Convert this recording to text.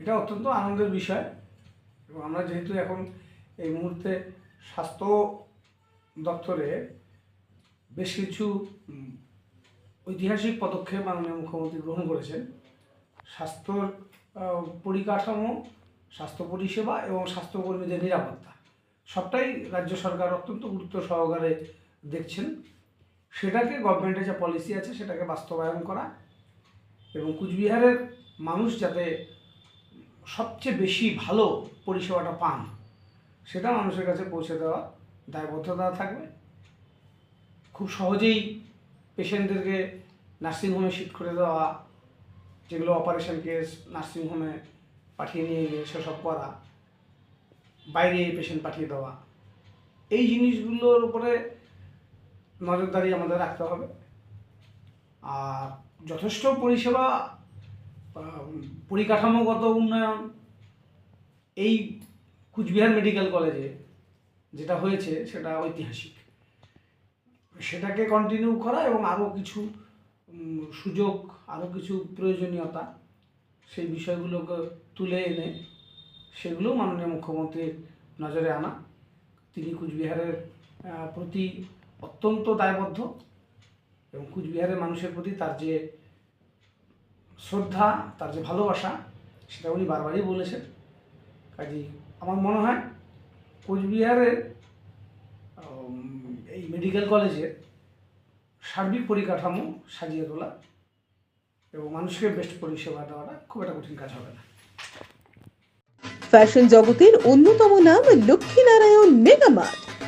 এটা অত্যন্ত আনন্দের বিষয়। এবং আমরা যেহেতু এখন এই মুহূর্তে স্বাস্থ্য দপ্তরে বেশ কিছু ঐতিহাসিক পদক্ষেপ মাননীয় মুখ্যমন্ত্রী গ্রহণ করেছেন। স্বাস্থ্যর পরিকাঠামো, স্বাস্থ্য পরিষেবা এবং স্বাস্থ্যকর্মীদের নিরাপত্তা। সবটাই রাজ্য সরকার অত্যন্ত গুরুত্ব সহকারে দেখছেন। সেটাকে গভর্নমেন্টের যে পলিসি আছে, সেটাকে বাস্তবায়ন করা এবং কুচবিহারের মানুষ যাতে সবচেয়ে বেশি ভালো পরিষেবাটা পান, সেটা মানুষের কাছে পৌঁছে দেওয়া, দায়বদ্ধতা থাকবে। খুব সহজেই পেশেন্টদেরকে নার্সিংহোমে শিফট করে দেওয়া, যেগুলো অপারেশন কেস নার্সিংহোমে পাঠিয়ে নিয়ে গিয়ে সেসব করা, বাইরে পেশেন্ট পাঠিয়ে দেওয়া, এই জিনিসগুলোর উপরে নজরদারি আমাদের রাখতে হবে। আর যথেষ্ট পরিষেবা পরিকাঠামোগত উন্নয়ন এই কুচবিহার মেডিকেল কলেজে যেটা হয়েছে সেটা ঐতিহাসিক। সেটাকে কন্টিনিউ করা এবং আরও কিছু সুযোগ আরও কিছু প্রয়োজনীয়তা সেই বিষয়গুলোকে তুলে এনে সেগুলো মাননীয় মুখ্যমন্ত্রীর নজরে আনা। তিনি কুচবিহারের প্রতি অত্যন্ত দায়বদ্ধ এবং কুচবিহারের মানুষের প্রতি তার যে শ্রদ্ধা, তার যে ভালোবাসা, সেটা উনি বারবারই বলেছেন। কাজেই আমার মনে হয় কোচবিহারের এই মেডিকেল কলেজের সার্বিক পরিকাঠামো সাজিয়ে তোলা এবং মানুষকে বেস্ট পরিষেবা দেওয়াটা খুব একটা কঠিন কাজ হবে না। ফ্যাশন জগতের অন্যতম নাম লক্ষ্মীনারায়ণ মেগামার্ট।